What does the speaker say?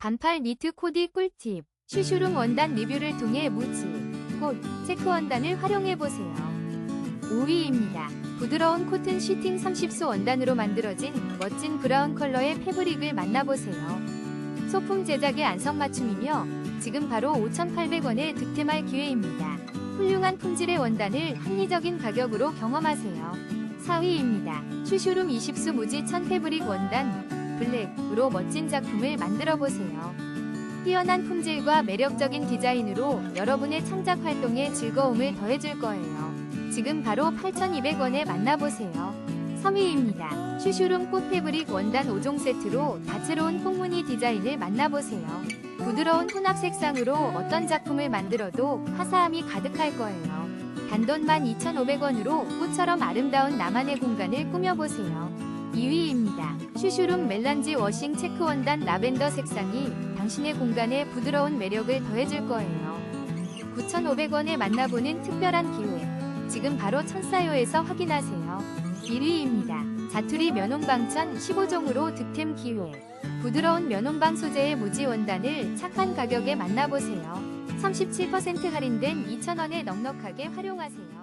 반팔 니트 코디 꿀팁. 슈슈룸 원단 리뷰를 통해 무지, 꽃, 체크 원단을 활용해보세요. 5위입니다. 부드러운 코튼 시팅 30수 원단으로 만들어진 멋진 브라운 컬러의 패브릭을 만나보세요. 소품 제작의 안성맞춤이며 지금 바로 5,800원에 득템할 기회입니다. 훌륭한 품질의 원단을 합리적인 가격으로 경험하세요. 4위입니다. 슈슈룸 20수 무지 천 패브릭 원단 블랙으로 멋진 작품을 만들어 보세요. 뛰어난 품질과 매력적인 디자인으로 여러분의 창작 활동에 즐거움을 더해줄 거예요. 지금 바로 8,200원에 만나보세요. 3위입니다. 슈슈룸 꽃 패브릭 원단 5종 세트로 다채로운 콩무늬 디자인을 만나보세요. 부드러운 혼합 색상으로 어떤 작품을 만들어도 화사함이 가득할 거예요. 단돈 12,500원으로 꽃처럼 아름다운 나만의 공간을 꾸며보세요. 2위입니다. 슈슈룸 멜란지 워싱 체크 원단 라벤더 색상이 당신의 공간에 부드러운 매력을 더해줄 거예요. 9,500원에 만나보는 특별한 기회. 지금 바로 천사요에서 확인하세요. 1위입니다. 자투리 면온방천 15종으로 득템 기회. 부드러운 면온방 소재의 무지 원단을 착한 가격에 만나보세요. 37% 할인된 2,000원에 넉넉하게 활용하세요.